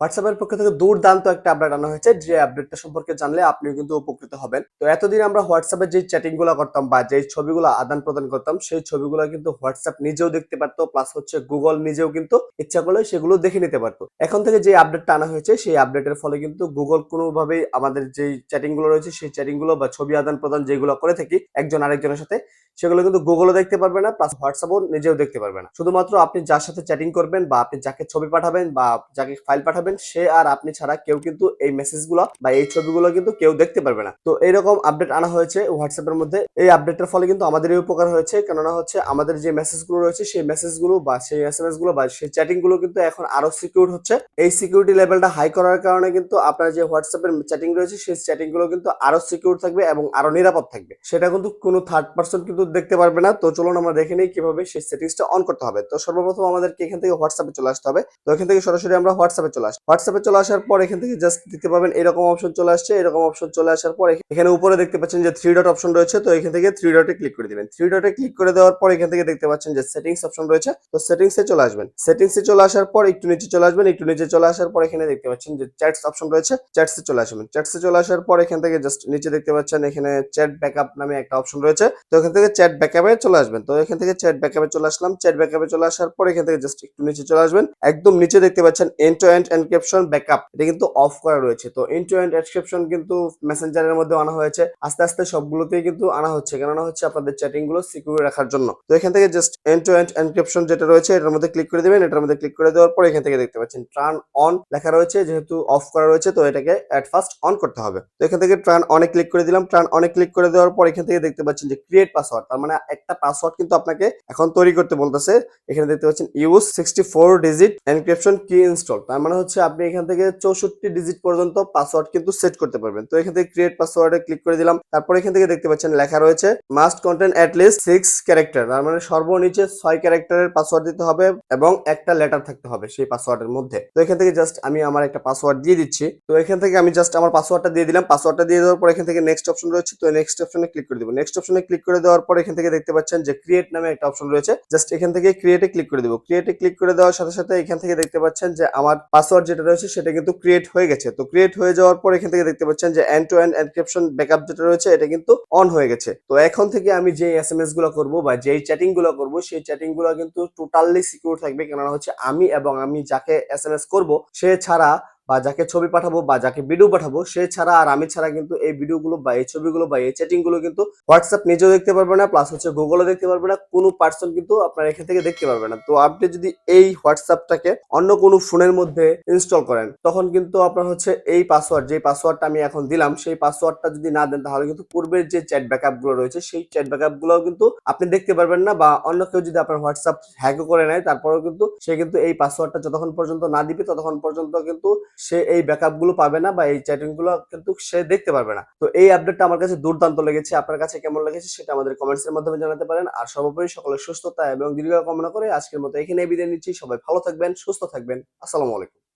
হোয়াটসঅ্যাপের পক্ষ থেকে দুর্দান্ত একটা আপডেট আনা হয়েছে, যে আপডেটটা সম্পর্কে জানলে আপনিও কিন্তু উপকৃত হবেন। তো এতদিন আমরা হোয়াটসঅ্যাপে যে চ্যাটিংগুলো করতাম বা যে ছবিগুলো আদান প্রদান করতাম, সেই ছবিগুলো কিন্তু হোয়াটসঅ্যাপ নিজেও দেখতে পারতো প্লাস হচ্ছে গুগল নিজেও কিন্তু ইচ্ছা করলে সেগুলো দেখে নিতে পারতো। এখন থেকে যে আপডেটটা আনা হয়েছে, সেই আপডেটের ফলে কিন্তু গুগল কোনোভাবেই আমাদের যে চ্যাটিংগুলো রয়েছে, সেই চ্যাটিংগুলো বা ছবি আদান প্রদান যেগুলো করে থাকি একজন আরেকজনের সাথে, সেগুলো কিন্তু গুগলও দেখতে পারবে না প্লাস হোয়াটসঅ্যাপও নিজেও দেখতে পারবে না। শুধুমাত্র আপনি যার সাথে চ্যাটিং করবেন বা আপনি যাকে ছবি পাঠাবেন বা যাকে ফাইল পাঠাবেন সে আর আপনি ছাড়া কেউ কিন্তু এই মেসেজগুলো বা এই ছবিগুলো কিন্তু কেউ দেখতে পারবে না। তো এইরকম আপডেট আনা হয়েছে হোয়াটসঅ্যাপের মধ্যে। এই আপডেটের ফলে কিন্তু আমাদেরই উপকার হয়েছে, কেননা হচ্ছে আমাদের যে মেসেজগুলো রয়েছে, সেই মেসেজগুলো বা সেই এস এম এসগুলো বা সেই চ্যাটিংগুলো কিন্তু এখন আরও সিকিউর হচ্ছে। এই সিকিউরিটি লেভেলটা হাই করার কারণে কিন্তু আপনার যে হোয়াটসঅ্যাপের চ্যাটিং রয়েছে, সেই চ্যাটিংগুলো কিন্তু আরও সিকিউর থাকবে এবং আরও নিরাপদ থাকবে। সেটা কিন্তু কোনো থার্ড পার্সন কিন্তু দেখতে পারবে না। তো চলুন আমরা দেখে নিই কীভাবে সেই সেটিংসটা অন করতে হবে। তো সর্বপ্রথম আমাদেরকে এখান থেকে হোয়াটসঅ্যাপে চলে আসতে হবে। তো এখান থেকে সরাসরি আমরা হোয়াটসঅ্যাপে চলে আসি। হোয়াটসঅ্যাপে চলে আসার পর এখান থেকে জাস্ট দেখতে পাবেন এরকম অপশন চলে আসছে, এরকম অপশন চলে আসার পর এখানে উপরে দেখতে পাচ্ছেন যে থ্রি ডট অপশন রয়েছে, তো এখান থেকে থ্রি ডটে ক্লিক করে দিবেন। থ্রি ডটে ক্লিক করে দেওয়ার পর এখান থেকে দেখতে পাচ্ছেন যে সেটিংস অপশন রয়েছে, তো সেটিংসে চলে আসবেন। সেটিংসে চলে আসার পর একটু নিচে চলে আসবেন, একটু নিচে চলে আসার পর এখানে দেখতে পাচ্ছেন যে চ্যাটস অপশন রয়েছে চ্যাটসে চলে আসবেন। চ্যাটসে চলে আসার পর এখান থেকে জাস্ট নিচে দেখতে পাচ্ছেন এখানে চ্যাট ব্যাকআপ নামে একটা অপশন রয়েছে, তো এখান থেকে চ্যাট ব্যাকআপে চলে আসবেন। তো এখান থেকে চ্যাট ব্যাকআপে চলে আসলাম। চ্যাট ব্যাকআপে চলে আসার পর এখান থেকে জাস্ট একটু নিচে চলে আসবেন। একদম নিচে দেখতে পাচ্ছেন end to end encryption backup এটা কিন্তু অফ করা রয়েছে। তো এন্ড টু এন্ড এনক্রিপশন কিন্তু মেসেঞ্জারের মধ্যে আনা হয়েছে। আস্তে আস্তে সবগুলোতেই কিন্তু আনা হচ্ছে। কেননা হচ্ছে আপনাদের চ্যাটিংগুলো সিকিউর রাখার জন্য। তো এখান থেকে just end to end encryption যেটা রয়েছে, এটার মধ্যে ক্লিক করে দিবেন। এটার মধ্যে ক্লিক করে দেওয়ার পর এখান থেকে দেখতে পাচ্ছেন টার্ন অন লেখা রয়েছে। যেহেতু অফ করা রয়েছে, তো এটাকে অ্যাট ফার্স্ট অন করতে হবে। তো এখান থেকে ট্রান অনে ক্লিক করে দিলাম। ট্রান অনে ক্লিক করে দেওয়ার পর এখান থেকে দেখতে পাচ্ছেন যে ক্রিয়েট পাসওয়ার্ড তার মানে একটা পাসওয়ার্ড কিন্তু আপনাকে এখন তৈরি করতে বলতেছে। এখানে দেখতে পাচ্ছেন use sixty four digit encryption কি ইনস্টল তার মানে হচ্ছে আপনি এখান থেকে চৌষট্টি ডিজিট পর্যন্ত পাসওয়ার্ড কিন্তু সেট করতে পারবেন। তো এখান থেকে ক্রিয়েট পাসওয়ার্ডে ক্লিক করে দিলাম। তারপর এখান থেকে দেখতে পাচ্ছেন লেখা রয়েছে must content least six character তার মানে সর্বনিচে ছয় ক্যারেক্টারের পাসওয়ার্ড দিতে হবে এবং একটা লেটার থাকতে হবে সেই পাসওয়ার্ডের মধ্যে। তো এখান থেকে জাস্ট আমি আমার একটা পাসওয়ার্ড দিয়ে দিচ্ছি। তো এখান থেকে আমি জাস্ট আমার পাসওয়ার্ডটা দিয়ে দিলাম। পাসওয়ার্ডটা দিয়ে দেওয়ার পর এখান থেকে নেক্সট অপশন রয়েছে। তো নেক্সট অপশনে ক্লিক করে দিব। নেক্সট অপশনে ক্লিক করে দেওয়ার পর এখান থেকে দেখতে পাচ্ছেন যে ক্রিয়েট নামে একটা অপশন রয়েছে। জাস্ট এখান থেকে ক্রিয়েটে ক্লিক করে দিব। ক্রিয়েটে ক্লিক করে দেওয়ার সাথে সাথে এখান থেকে দেখতে পাচ্ছেন যে আমার পাসওয়ার্ড যেটা রয়েছে সেটা কিন্তু ক্রিয়েট হয়ে গেছে। তো ক্রিয়েট হয়ে যাওয়ার পর এখান থেকে দেখতে পাচ্ছেন যে end to end encryption backup যেটা রয়েছে, এটা কিন্তু অন হয়ে গেছে। তো এখন থেকে আমি যে এস এম এসগুলো করব বা যেই চ্যাটিংগুলো করব, সেই চ্যাটিংগুলো কিন্তু টোটালি সিকিউর থাকবে। কেননা হচ্ছে আমি এবং আমি যাকে এস এম এস করব, সে ছাড়া বা যাকে ছবি পাঠাবো বা যাকে ভিডিও পাঠাবো, সে ছাড়া আর আমি ছাড়া কিন্তু এই ভিডিওগুলো বা এই ছবিগুলো বা এই চ্যাটিংগুলো কিন্তু হোয়াটসঅ্যাপ নিজেও দেখতে পারবে না প্লাস হচ্ছে গুগলও দেখতে পারবে না, কোনো পার্সন কিন্তু আপনার এখান থেকে দেখতে পারবে না। তো আপনি যদি এই হোয়াটসঅ্যাপটাকে অন্য কোনো ফোনের মধ্যে ইনস্টল করেন, তখন কিন্তু আপনার হচ্ছে এই পাসওয়ার্ড যে পাসওয়ার্ডটা আমি এখন দিলাম, সেই পাসওয়ার্ডটা যদি না দেন, তাহলে কিন্তু পূর্বের যে চ্যাট ব্যাকআপগুলো রয়েছে, সেই চ্যাট ব্যাকআপগুলো কিন্তু আপনি দেখতে পারবেন না, বা অন্য কেউ যদি আপনার হোয়াটসঅ্যাপ হ্যাকও করে নেয়, তারপরেও কিন্তু সে কিন্তু এই পাসওয়ার্ডটা যতক্ষণ পর্যন্ত না দিবে, ততক্ষণ পর্যন্ত কিন্তু সে এই ব্যাকআপগুলো পাবে না বা এই চ্যাটিংগুলো কিন্তু সে দেখতে পারবে না। তো এই আপডেটটা আমার কাছে দুর্দান্ত লেগেছে। আপনার কাছে কেমন লেগেছে সেটা আমাদের কমেন্টস এর মাধ্যমে জানাতে পারেন। আর সর্বোপরি সকলের সুস্থতা এবং দীর্ঘ কামনা করে আজকের মতো এখানে বিদায় নিচ্ছি। সবাই ভালো থাকবেন, সুস্থ থাকবেন। আসসালামু আলাইকুম।